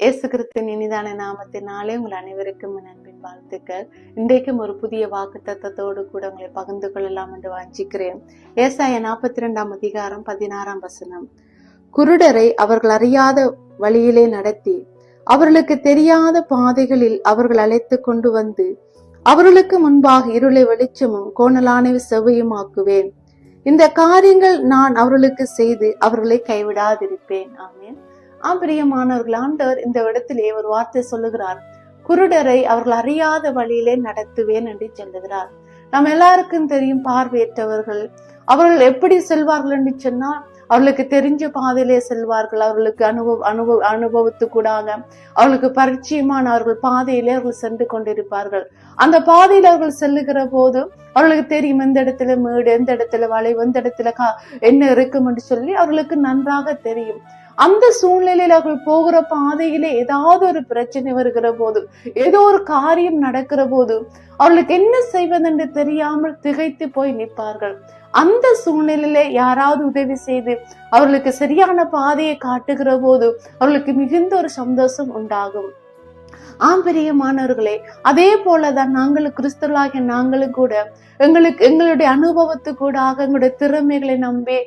இயேசு கிறிஸ்துவின் இனிதான நாமத்தினாலே உங்கள் அனைவருக்கும் நண்பின் அன்பின் வாழ்த்துக்கள். இன்றைக்கும் ஒரு புதிய வாக்கு தத்தத்தோடு கூட உங்களை பகிர்ந்து கொள்ளலாம் என்று வாஞ்சிக்கிறேன். ஏசாய நாற்பத்தி ரெண்டாம் அதிகாரம் பதினாறாம் வசனம். குருடரை அவர்கள் அறியாத வழியிலே நடத்தி அவர்களுக்கு தெரியாத பாதைகளில் அவர்கள் அழைத்து கொண்டு வந்து அவர்களுக்கு முன்பாக இருளை வெளிச்சமும் கோணலானவை செவ்வையுமாக்குவேன் இந்த காரியங்கள் நான் அவர்களுக்கு செய்து அவர்களை கைவிடாதிருப்பேன். ஆமேன். ஆம் ஆண்டவர் இந்த இடத்திலே ஒரு வார்த்தை சொல்லுகிறார். குருடரை அவர்கள் அறியாத வழியிலே நடத்துவேன் என்று சொல்லுகிறார். நம்ம எல்லாருக்கும் தெரியும் பார்வையற்றவர்கள். அவர்கள் எப்படி செல்வார்கள் என்று சொன்னால் அவர்களுக்கு தெரிஞ்ச பாதையிலே செல்வார்கள். அவர்களுக்கு அனுபவ அனுபவ அனுபவத்துக்கூடாக அவர்களுக்கு பரிச்சயமான அவர்கள் பாதையிலே அவர்கள் சென்று கொண்டிருப்பார்கள். அந்த பாதையில் அவர்கள் செல்லுகிற போது அவர்களுக்கு தெரியும் எந்த இடத்துல மேடு எந்த இடத்துல வளைவு எந்த இடத்துல கா என்ன இருக்கும் என்று சொல்லி அவர்களுக்கு நன்றாக தெரியும். அந்த சூழ்நிலையில் அவர்கள் போகிற பாதையிலே ஏதாவது ஒரு பிரச்சனை வருகிற போது ஏதோ ஒரு காரியம் நடக்கிற போது அவர்களுக்கு என்ன செய்வதென்று தெரியாமல் திகைத்து போய் நிற்பார்கள். அந்த சூழ்நிலையில யாராவது உதவி செய்து அவர்களுக்கு சரியான பாதையை காட்டுகிற போது அவர்களுக்கு மிகுந்த ஒரு சந்தோஷம் உண்டாகும். ஆம்பரியமானவர்களே அதே போலதான் நாங்களும் கிறிஸ்தவர்களாகிய நாங்களும் கூட எங்களுக்கு எங்களுடைய அனுபவத்துக்கூடாக எங்களுடைய திறமைகளை நம்பி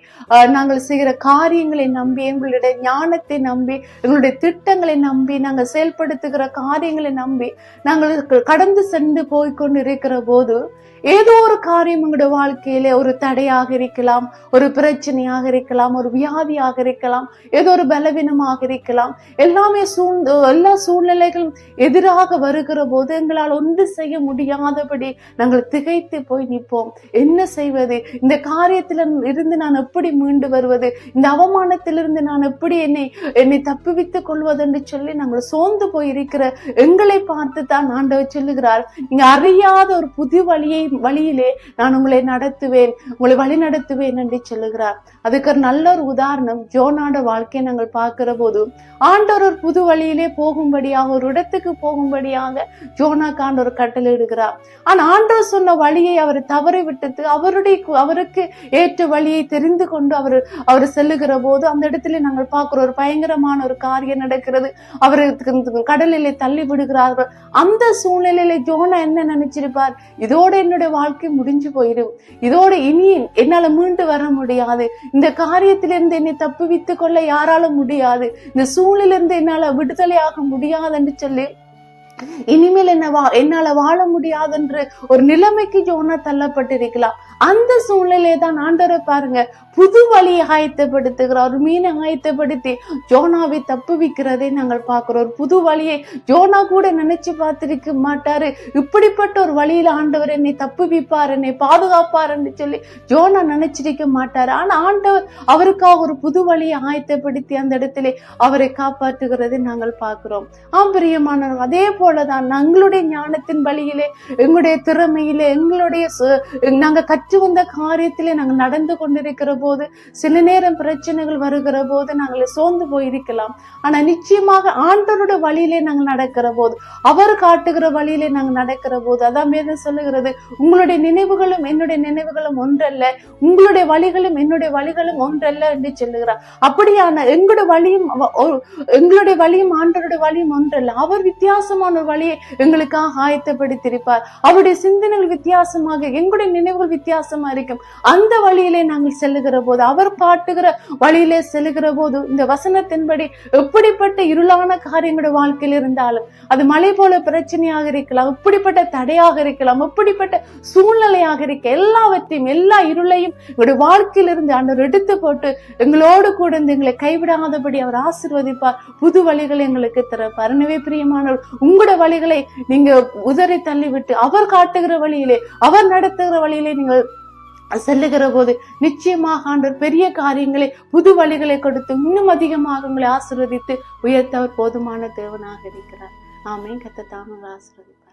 நாங்கள் செய்கிற காரியங்களை நம்பி எங்களுடைய ஞானத்தை நம்பி எங்களுடைய திட்டங்களை நம்பி நாங்கள் செயல்படுத்துகிற காரியங்களை நம்பி நாங்கள் கடந்து சென்று போய்க்கொண்டு இருக்கிற போது ஏதோ ஒரு காரியம் எங்களுடைய வாழ்க்கையில ஒரு தடையாக இருக்கலாம் ஒரு பிரச்சனையாக இருக்கலாம் ஒரு வியாதியாக இருக்கலாம் ஏதோ ஒரு பலவீனமாக இருக்கலாம். எல்லாமே சூழ்ந்து எல்லா சூழ்நிலைகளும் எதிராக வருகிற போது எங்களால் ஒன்று செய்ய முடியாதபடி நாங்கள் திகைத்து போய் போய் நிற்போம். என்ன செய்வது? இந்த காரியத்தில் இருந்து நான் எப்படி மீண்டு வருவது? இந்த அவமானத்திலிருந்து நான் எப்படி என்னை என்னை தப்புவித்துக் கொள்வது என்று சொல்லி நாங்கள் சோர்ந்து போய் இருக்கிற எங்களை பார்த்து தான் ஆண்டவர் சொல்லுகிறார். நீங்க அறியாத ஒரு புது வழியை வழியிலே நான் உங்களை நடத்துவேன் உங்களை வழி நடத்துவேன் என்று சொல்லுகிறார். அதுக்கு நல்ல ஒரு உதாரணம் ஜோனாட வாழ்க்கையை நாங்கள் பார்க்கிற போது ஆண்டவர் ஒரு புது வழியிலே போகும்படியாக ஒரு இடத்துக்கு போகும்படியாக ஜோனாக்கு ஆண்டவர் கட்டளை இடுகிறார் ஆனா ஆண்டவர் சொன்ன வழியை அவர் தவறி விட்டது. அவருடைய அவருக்கு ஏற்ற வழியை தெரிந்து கொண்டு அவர் அவர் செல்லுகிற போது அந்த இடத்துல நாங்கள் பார்க்குற ஒரு பயங்கரமான ஒரு காரியம் நடக்கிறது. அவருக்கு கடலிலே தள்ளி விடுகிறார்கள். அந்த சூழ்நிலையில ஜோனா என்ன நினைச்சிருப்பார்? இதோட என்னுடைய வாழ்க்கை முடிஞ்சு போயிடும். இதோட இனி என்னால மீண்டு வர முடியாது. இந்த காரியத்திலிருந்து என்னை தப்புவித்துக் கொள்ள யாராலும் முடியாது. இந்த சூழ்நிலிருந்து என்னால விடுதலையாக முடியாதுன்னு சொல்லி இனிமேல் என்ன வா என்னால வாழ முடியாது என்று ஒரு நிலைமைக்கு ஜோனா தள்ளப்பட்டிருக்கலாம். அந்த சூழ்நிலையை தான் ஆண்டவரை பாருங்க புது வழியை ஆயத்தப்படுத்துகிறார் ஒரு மீனை ஆயத்தப்படுத்தி ஜோனாவை தப்புவிக்கிறதை நாங்கள் பார்க்கிறோம். ஒரு புது வழியை ஜோனா கூட நினைச்சு பார்த்திருக்க மாட்டாரு. இப்படிப்பட்ட ஒரு வழியில ஆண்டவர் என்னை தப்பு வைப்பார் என்னை பாதுகாப்பாருன்னு சொல்லி ஜோனா நினைச்சிருக்க மாட்டாரு. ஆனா ஆண்டவர் அவருக்காக ஒரு புது வழியை ஆயத்தப்படுத்தி அந்த இடத்துல அவரை காப்பாற்றுகிறதை நாங்கள் பார்க்கிறோம். ஆம் அதே அதே போலதான் எங்களுடைய ஞானத்தின் வழியிலே எங்களுடைய திறமையிலே எங்களுடைய சு- நாங்க கற்று வந்த காரியத்திலே நாங்கள் நடந்து கொண்டிருக்கிற போது சில நேரம் பிரச்சனைகள் வருகிற போது நாங்கள் சோர்ந்து போயிருக்கலாம். ஆனா நிச்சயமாக ஆண்டவருடைய வழியிலே நாங்கள் நடக்கிற போது அவர் காட்டுகிற வழியிலே நாங்கள் நடக்கிற போது அதான் வேதம் சொல்லுகிறது உங்களுடைய நினைவுகளும் என்னுடைய நினைவுகளும் ஒன்றல்ல உங்களுடைய வழிகளும் என்னுடைய வழிகளும் ஒன்றல்ல என்று சொல்லுகிறார். அப்படியான எங்களுடைய வழியும் எங்களுடைய வழியும் ஆண்டவருடைய வழியும் ஒன்றல்ல. அவர் வித்தியாசமான ஒரு வழியை எங்களுக்காக ஆயத்தப்படுத்தியிருப்பார் அவருடைய சிந்தனைகள் வித்தியாசமாக எங்களுடைய நினைவுகள் வித்தியாசமா இருக்கும். அந்த வழியிலே நாங்கள் செல்லுகிற போது அவர் பாட்டுகிற வழியிலே செல்லுகிற போது இந்த வசனத்தின்படி எப்படிப்பட்ட இருளான காரியங்களுடைய வாழ்க்கையில் இருந்தாலும் அது மலை போல பிரச்சனையாக இருக்கலாம் இப்படிப்பட்ட தடையாக இருக்கலாம் இப்படிப்பட்ட சூழ்நிலையாக இருக்க எல்லாவற்றையும் எல்லா இருளையும் எங்களுடைய வாழ்க்கையிலிருந்து ஆண்டவர் எடுத்து போட்டு எங்களோடு கூட இருந்து எங்களை கைவிடாதபடி அவர் ஆசிர்வதிப்பார். புது வழிகளை எங்களுக்கு திறப்பார். எனவே பிரியமானவர் உங்களுடைய உங்களோட வழிகளை நீங்க உதறி தள்ளிவிட்டு அவர் காட்டுகிற வழியிலே அவர் நடத்துகிற வழியிலே நீங்கள் செல்லுகிற போது நிச்சயமாக ஆண்டவர் பெரிய காரியங்களை புது வழிகளை கொடுத்து இன்னும் அதிகமாக உங்களை ஆசிர்வதித்து உயர்த்த அவர் போதுமான தேவனாக இருக்கிறார். ஆமே கத்த தாம ஆசிர்வதிப்பார்.